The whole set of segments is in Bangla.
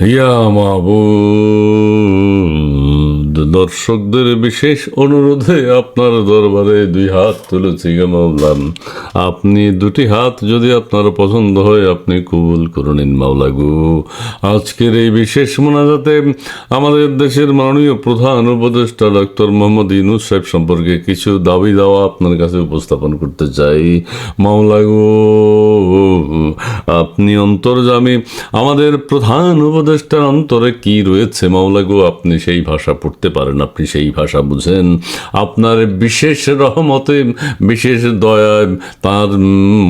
ইয়া মাহবুদ দর্শকদের বিশেষ অনুরোধে আপনার দরবারে দুই হাত তুলেছি গে মাওলাম আপনি দুটি হাত যদি আপনার পছন্দ হয়, আপনি কবুল করে নিন মাওলা গো। আজকের এই বিশেষ মোনাজাতে আমাদের দেশের মাননীয় প্রধান উপদেষ্টা ডক্টর মোহাম্মদ ইনুস সাহেব সম্পর্কে কিছু দাবি দাওয়া আপনার কাছে উপস্থাপন করতে চাই। মাওলা গো, আপনি অন্তর্জামী আমাদের প্রধান উপদেষ্টার অন্তরে কি রয়েছে মাওলা গো? আপনি সেই ভাষা পড়তে পারেন, আপনি সেই ভাষা বুঝেন। আপনার বিশেষ রহমতে, বিশেষ দয়ায় তার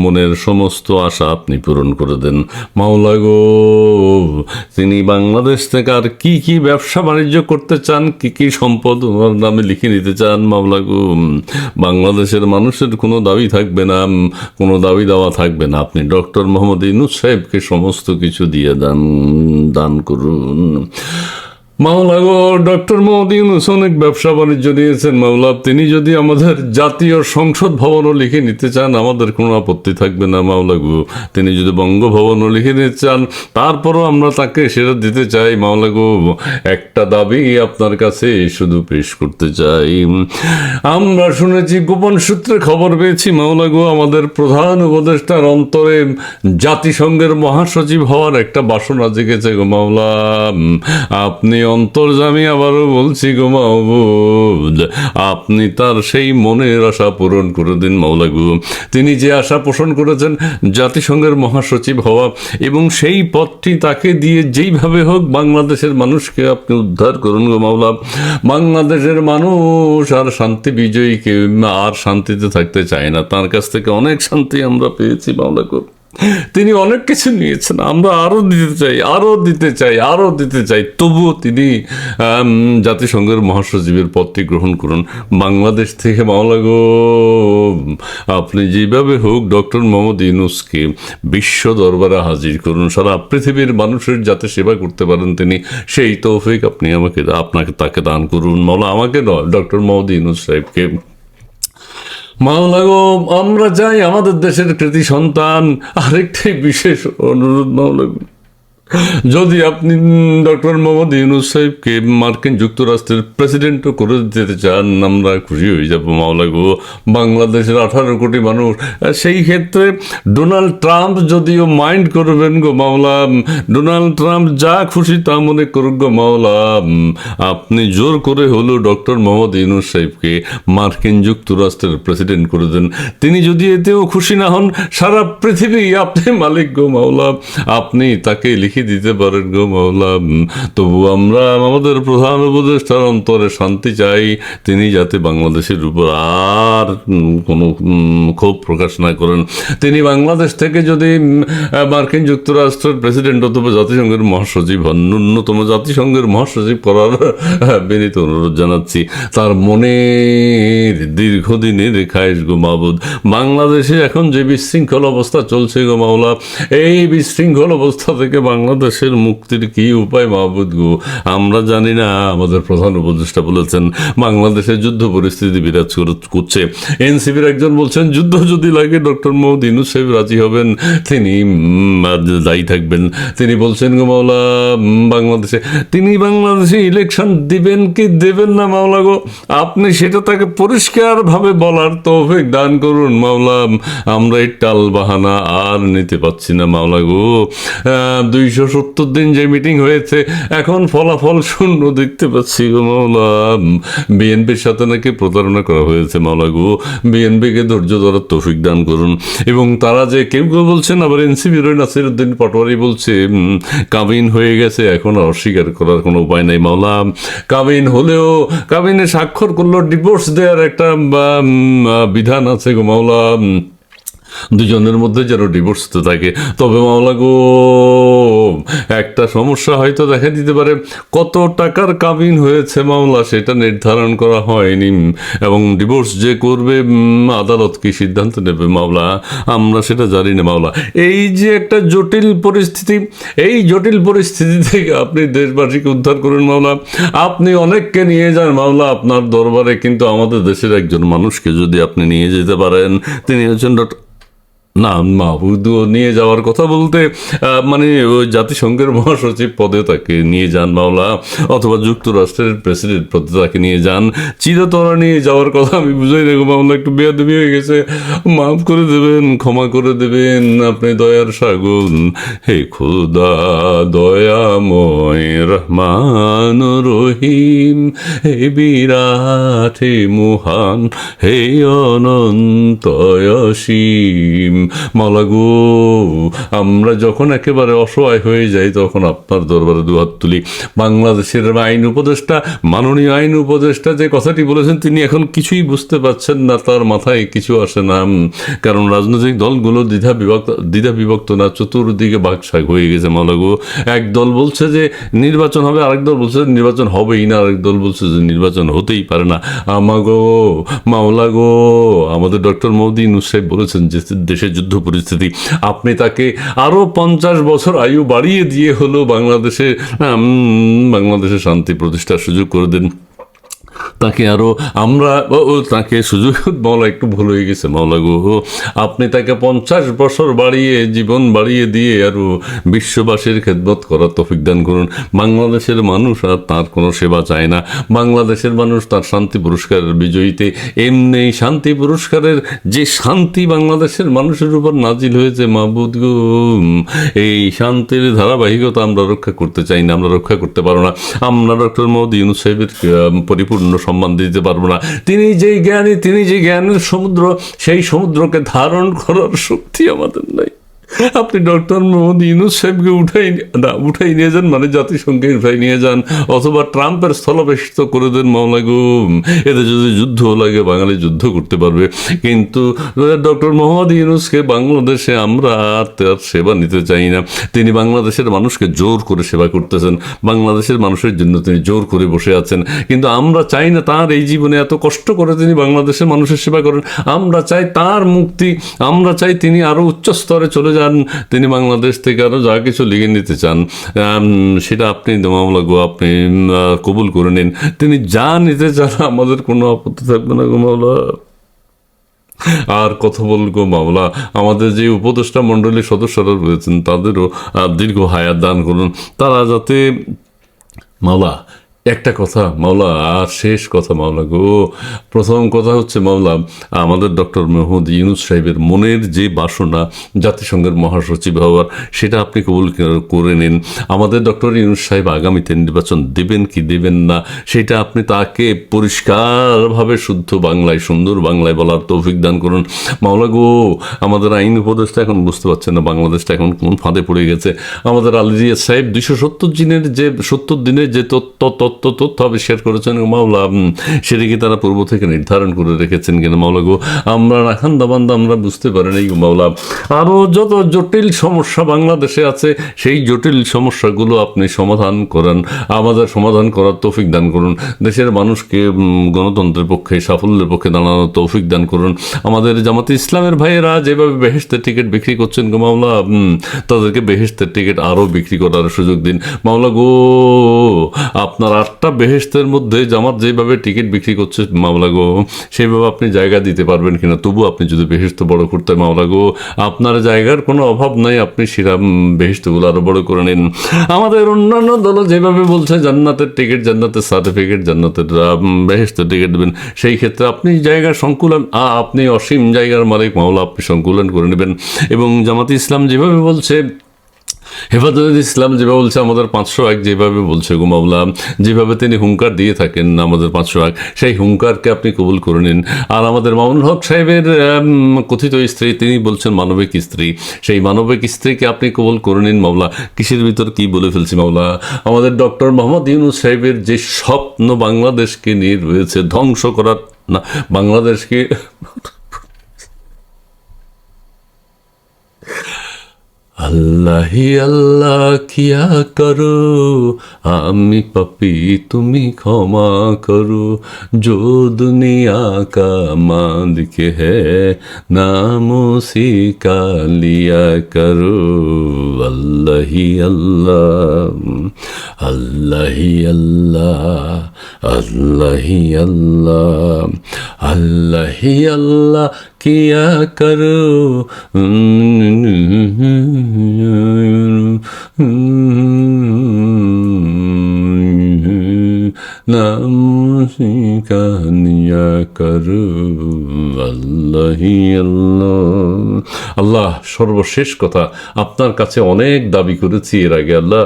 মনের সমস্ত আশা আপনি পূরণ করে দেন। মাওলা গো, তিনি বাংলাদেশ থেকে আর কি কি ব্যবসা বাণিজ্য করতে চান, কি কি সম্পদ ওনার নামে লিখে নিতে চান, মাওলা গো? বাংলাদেশের মানুষের কোনো দাবি থাকবে না, কোনো দাবি দেওয়া থাকবে না। আপনি ডক্টর মোহাম্মদ ইনুস সাহেবকে সমস্ত কিছু দিয়ে দান দান করুন। মাওলা গো ডক্টর মোহাম্মদ ইউনুস অনেক ব্যবসা বাণিজ্য নিয়েছেন মাওলা তিনি যদি আমাদের জাতীয় সংসদ ভবনও লিখে নিতে চান আমাদের কোনো আপত্তি থাকবে না মাওলা গো। তিনি যদি বঙ্গভবনও লিখে নিতে চান তারপরও আমরা তাকে সেটা দিতে চাই মাওলা গো। একটা দাবি আপনার কাছে শুধু পেশ করতে চাই। আমরা শুনেছি গোপন সূত্রে খবর পেয়েছি মাওলা গো আমাদের প্রধান উপদেষ্টার অন্তরে জাতিসংঘের মহাসচিব হওয়ার একটা বাসনা জেগেছে গো মাওলা। উম, আপনি অন্তর্জামী আবারও বলছি গো মাহবুদ আপনি তার সেই মনের আশা পূরণ করে দিন মাওলা গো। তিনি যে আশা পোষণ করেছেন জাতিসংঘের মহাসচিব হওয়া এবং সেই পথটি তাকে দিয়ে যেইভাবে হোক বাংলাদেশের মানুষকে আপনি উদ্ধার করুন গো মাওলা। বাংলাদেশের মানুষ আর শান্তি বিজয়ীকে, আর শান্তিতে থাকতে চায় না। তার কাছ থেকে অনেক শান্তি আমরা পেয়েছি মাওলা গো। তিনি অনেক কিছু নিয়েছেন, আমরা আরও দিতে চাই আরও দিতে চাই আরও দিতে চাই। তবুও তিনি জাতিসংঘের মহাসচিবের পদটি গ্রহণ করুন। বাংলাদেশ থেকে মাওলা গো, আপনি যেভাবে হোক ডক্টর মোহাম্মদ ইউনুসকে বিশ্ব দরবারে হাজির করুন। সারা পৃথিবীর মানুষের যাতে সেবা করতে পারেন তিনি, সেই তৌফিক আপনি আমাকে, আপনাকে তাকে দান করুন। মাওলা আমাকে নয়, ডক্টর মোহাম্মদ ইউনুস সাহেবকে। মাওলা গো আমরা চাই আমাদের দেশের কৃতি সন্তান আরেকটি বিশেষ অনুরোধ মাওলা গো। যদি আপনি ডক্টর মোহাম্মদ ইউনুস সাহেবকে মার্কিন যুক্তরাষ্ট্রের প্রেসিডেন্টও করে দিতে চান, আমরা খুশি হয়ে যাব মাওলা গো। বাংলাদেশের আঠারো কোটি মানুষ সেই ক্ষেত্রে ডোনাল্ড ট্রাম্প যদিও মাইন্ড করবেন গো মাওলা ডোনাল্ড ট্রাম্প যা খুশি তা মনে করুক গো মাওলা আপনি জোর করে হলেও ডক্টর মোহাম্মদ ইউনুস সাহেবকে মার্কিন যুক্তরাষ্ট্রের প্রেসিডেন্ট করে দেন। তিনি যদি এতেও খুশি না হন, সারা পৃথিবী আপনি মালিক গো মাওলা, আপনি তাকে লিখে দিতে পারেন গো মাওলা তবু আমরা আমাদের প্রধান উপদেষ্টার অন্তরে শান্তি চাই, তিনি যাতে বাংলাদেশের উপর আর কোনো ক্ষোভ প্রকাশ না করেন। তিনি বাংলাদেশ থেকে যদি মার্কিন যুক্তরাষ্ট্রের প্রেসিডেন্ট অথবা জাতিসংঘের মহাসচিব হন, ন্যূনতম জাতিসংঘের মহাসচিব করার বিনীত অনুরোধ জানাচ্ছি। তার মনের দীর্ঘদিনের গো মাহবুদ বাংলাদেশে এখন যে বিশৃঙ্খল অবস্থা চলছে গো মাওলা, এই বিশৃঙ্খল অবস্থা থেকে বাংলাদেশের মুক্তির কি উপায়, মাহবুদ গো? আমরা জানি না, আমাদের প্রধান উপদেষ্টা বলেছেন, বাংলাদেশে যুদ্ধ পরিস্থিতি বিরাজ করছে। এনসিপির একজন বলছেন, যুদ্ধ যদি লাগে, ডক্টর মোহাম্মদ ইনুস সাহেব রাজি হবেন। তিনি দায়ী থাকবেন। তিনি বলছেন, গো মাওলা বাংলাদেশে তিনি, বাংলাদেশে ইলেকশন দিবেন কি দেবেন না, মাওলা গো? আপনি সেটা তাকে পরিষ্কারভাবে বলার তৌফিক দান করুন, মাওলা। আমরা এই টাল বাহানা আর নিতে পারছি না, মাওলা গো। দুইশো সত্তর দিন যে মিটিং হয়েছে, এখন ফলাফল শূন্য দেখতে পাচ্ছি গো মাওলা। বিএনপির সাথে নাকি প্রতারণা করা হয়েছে মাওলা গো। বিএনপিকে ধৈর্য ধরার তৌফিক দান করুন। এবং তারা যে কেউ কেউ বলছেন, আবার এনসিপির নাসিরুদ্দিন পাটোয়ারি বলছে কাবিন হয়ে গেছে, এখন অস্বীকার করার কোনো উপায় নেই মাওলা। কাবিন হলেও, কাবিনে স্বাক্ষর করল ডিভোর্স দেওয়ার একটা বিধান আছে গো মাওলা। দুজনের মধ্যে যেন ডিভোর্স হতে থাকে। তবে মামলা গো, একটা সমস্যা হয়তো দেখা দিতে পারে। কত টাকার কাবিন হয়েছে মামলা সেটা নির্ধারণ করা হয়নি। এবং ডিভোর্স যে করবে আদালত কি সিদ্ধান্ত নেবে মামলা আমরা সেটা জানি না মামলা এই যে একটা জটিল পরিস্থিতি, এই জটিল পরিস্থিতি থেকে আপনি দেশবাসীকে উদ্ধার করুন মামলা আপনি অনেককে নিয়ে যান মামলা আপনার দরবারে, কিন্তু আমাদের দেশের একজন মানুষকে যদি আপনি নিয়ে যেতে পারেন, তিনি হচ্ছেন ডক্টর না মাহবুদও নিয়ে যাওয়ার কথা বলতে মানে জাতিসংঘের মহাসচিব পদে তাকে নিয়ে যান মাওলা, অথবা যুক্তরাষ্ট্রের প্রেসিডেন্ট পদে তাকে নিয়ে যান। চিরতরা নিয়ে যাওয়ার কথা আমি বুঝাই গো মামলা একটু বেয়াদবি হয়ে গেছে। মাফ করে দেবেন, ক্ষমা করে দেবেন, আপনি দয়ার সাগুন হে খুদা, দয়াময় রহমান রহিম, হে বিরাট, হে মহান, হে অনন্ত, অসীম। মাওলা গো আমরা যখন একেবারে অসহায় হয়ে যাই, তখন আপনার দরবারে দুহাত তুলি। বাংলাদেশের আইন উপদেষ্টা, মাননীয় আইন উপদেষ্টা যে কথাটি বলেছেন, তিনি এখন কিছুই বুঝতে পারছেন না, তার মাথায় কিছু আসে না। কারণ রাজনৈতিক দলগুলো দ্বিধা বিভক্ত দ্বিধা বিভক্ত না, চতুর্দিকে বাকশাক হয়ে গেছে মালাগো। এক দল বলছে যে নির্বাচন হবে, আরেক দল বলছে নির্বাচন হবেই না, আরেক দল বলছে যে নির্বাচন হতেই পারে না। আমাগো মাওলা গো আমাদের ডক্টর মোদী ইউনুস বলেছেন যে দেশের যুদ্ধ পরিস্থিতি। আপনি তাকে আরও পঞ্চাশ বছর আয়ু বাড়িয়ে দিয়ে হলো বাংলাদেশে বাংলাদেশে শান্তি প্রতিষ্ঠার সুযোগ করে দেন। তাকে আরও আমরা তাকে সুযোগ মাওলা একটু ভুল হয়ে গেছে, মাওলা গো। আপনি তাকে পঞ্চাশ বছর বাড়িয়ে, জীবন বাড়িয়ে দিয়ে আরও বিশ্ববাসীর খেদমত করার তফিক দান করুন। বাংলাদেশের মানুষ আর তার কোনো সেবা চায় না। বাংলাদেশের মানুষ তার শান্তি পুরস্কারের বিজয়ীতে। এমনি শান্তি পুরস্কারের যে শান্তি বাংলাদেশের মানুষের উপর নাজিল হয়েছে মাহবুদ গো, এই শান্তির ধারাবাহিকতা আমরা রক্ষা করতে চাই না, আমরা রক্ষা করতে পারব না। আমরা ডক্টর মোদী ইউনুস সাহেবের পরিপূর্ণ সম্মান দিতে পারব না। তিনি যেই জ্ঞানী, তিনি যে জ্ঞানের সমুদ্র, সেই সমুদ্রকে ধারণ করার শক্তি আমাদের নাই। আপনি ডক্টর মোহাম্মদ ইউনুস সাহেবকে উঠাই না উঠাই নিয়ে যান মানে জাতিসংঘে উঠাই নিয়ে যান, অথবা ট্রাম্পের স্থলবেশিত করে দেন মামলা গো এতে যদি যুদ্ধ লাগে, বাঙালি যুদ্ধ করতে পারবে। কিন্তু ডক্টর মোহাম্মদ ইউনুসকে বাংলাদেশে আমরা আর তার সেবা নিতে চাই না। তিনি বাংলাদেশের মানুষকে জোর করে সেবা করতেছেন। বাংলাদেশের মানুষের জন্য তিনি জোর করে বসে আছেন। কিন্তু আমরা চাই না তার এই জীবনে এত কষ্ট করে তিনি বাংলাদেশের মানুষের সেবা করেন। আমরা চাই তার মুক্তি। আমরা চাই তিনি আরও উচ্চ স্তরে চলে যান। তিনি বাংলাদেশ থেকে আরও যা কিছু লিখে নিতে চান সেটা আপনি মামলা গো, আপনি কবুল করে নিন। তিনি যা নিতে চান, আমাদের কোনো আপত্তি থাকবে না গো মামলা। আর কথা বলব মামলা, আমাদের যে উপদেষ্টা মণ্ডলীর সদস্যরা রয়েছেন, তাদেরও দীর্ঘ হায়াত দান করুন। তারা যাতে মাওলা একটা কথা, মাওলা, আর শেষ কথা মাওলা গো। প্রথম কথা হচ্ছে মাওলা, আমাদের ডক্টর মোহাম্মদ ইউনুস সাহেবের মনের যে বাসনা জাতিসংঘের মহাসচিব হওয়ার, সেটা আপনি কবুল করে নিন। আমাদের ডক্টর ইউনুস সাহেব আগামীতে নির্বাচন দেবেন কি দেবেন না, সেটা আপনি তাকে পরিষ্কারভাবে শুদ্ধ বাংলায়, সুন্দর বাংলায় বলার তৌফিক দান করুন। মাওলা গো, আমাদের আইন উপদেষ্টা এখন বুঝতে পারছেন না, বাংলাদেশটা এখন কোন ফাঁদে পড়ে গেছে। আমাদের আলিরিয়া সাহেব দুইশো সত্তর দিনের যে, সত্তর দিনের যে তথ্য তথ্য তথ্য আবিষ্কার করেছেন। মাওলা উম, সেটা কি তারা পূর্ব থেকে নির্ধারণ করে রেখেছেন কিনা মাওলা গো? আমরা রাখান দাবান্দা আমরা বুঝতে পারি নাই মাওলা। আরও যত জটিল সমস্যা বাংলাদেশে আছে সেই জটিল সমস্যাগুলো আপনি সমাধান করেন। আমাদের সমাধান করার তৌফিক দান করুন। দেশের মানুষকে গণতন্ত্রের পক্ষে সাফল্যের পক্ষে দাঁড়ানোর তৌফিক দান করুন। আমাদের জামাতে ইসলামের ভাইয়েরা যেভাবে বেহেস্তের টিকিট বিক্রি করছেন গো মাওলা তাদেরকে বেহেস্তের টিকিট আরও বিক্রি করার সুযোগ দিন। মাওলা গো আপনার আটটা বেহেস্তের মধ্যে জামাত যেভাবে টিকিট বিক্রি করছে মামলা গো, সেইভাবে আপনি জায়গা দিতে পারবেন কিনা? তবু আপনি যদি বেহেস্ত বড় করতে মামলা গো, আপনার জায়গার কোনো অভাব নাই, আপনি সেরাম বেহেস্তগুলো আরও বড় করে নিন। আমাদের অন্যান্য দল যেভাবে বলছে, জান্নাতের টিকিট, জান্নাতের সার্টিফিকেট জান্নাতের বেহেস্তের টিকিট দেবেন, সেই ক্ষেত্রে আপনি জায়গার সংকুলন আপনি অসীম জায়গার মালিক মামলা আপনি সংকুলন করে নেবেন। এবং জামাতে ইসলাম যেভাবে বলছে হেফাজত ইসলাম যেভাবে বলছে, আমাদের পাঁচশো এক যেভাবে বলছে গুমাবলা যেভাবে তিনি হুঙ্কার দিয়ে থাকেন আমাদের পাঁচশো এক, সেই হুঙ্কারকে আপনি কবুল করে নিন। আর আমাদের মামুনুল হক সাহেবের কথিত স্ত্রী, তিনি বলছেন মানবিক স্ত্রী, সেই মানবিক স্ত্রীকে আপনি কবুল করে নিন মামলা কিসের ভিতর কি বলে ফেলছি মামলা আমাদের ডক্টর মোহাম্মদ ইউনুস সাহেবের যে স্বপ্ন বাংলাদেশকে নিয়ে রয়েছে, ধ্বংস করার, না, বাংলাদেশকে अल्लाह ही अल्लाह किया करो। आमी पपी तुम्हें क्षमा करो। जो दुनिया का मांद के है, नाम उसी का लिया करो। अल्लाह ही अल्लाह अल्लाह ही अल्लाह अल्लाह ही अल्लाह। আল্লাহ হি আল্লাহ কিয়া করো নাম আল্লাহ সর্বশেষ কথা আপনার কাছে অনেক দাবি করেছি এর আগে আল্লাহ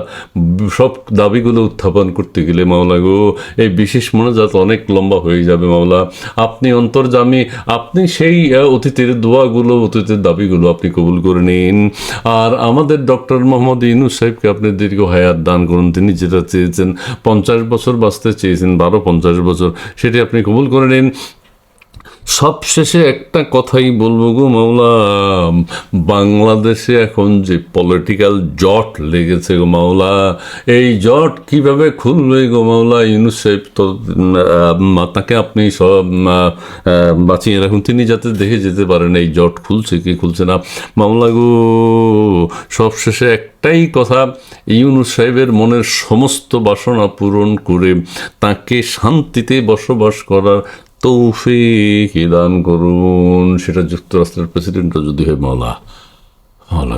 সব দাবিগুলো উত্থাপন করতে গেলে মাওলা গো এই বিশেষ মনোজাত অনেক লম্বা হয়ে যাবে মাওলা আপনি অন্তর্জামী আপনি সেই অতীতের দোয়াগুলো অতীতের দাবিগুলো আপনি কবুল করে নিন আর আমাদের ডক্টর মোহাম্মদ ইনু সাহেবকে আপনি দীর্ঘ হায়াত দান করুন তিনি যেটা চেয়েছেন পঞ্চাশ বছর বাঁচতে চেয়েছেন বারো পঞ্চাশ বছর। সেটি আপনি কবুল করে নিন। সবশেষে একটা কথাই বলব গো মাওলা। বাংলাদেশে এখন যে পলিটিক্যাল জট লেগেছে গো মাওলা, এই জট কীভাবে খুলবে গো মাওলা? ইউনুস সাহেব তো তাকে আপনি সব বাঁচিয়ে রাখুন, তিনি যাতে দেখে যেতে পারেন, এই জট খুলছে কি খুলছে না? মাওলা গো, সবশেষে একটাই কথা, ইউনুস সাহেবের মনের সমস্ত বাসনা পূরণ করে তাকে শান্তিতে বসবাস করার তৌফিক দান করুন। সেটা যুক্তরাষ্ট্রের প্রেসিডেন্টও যদি হয় মালা মালা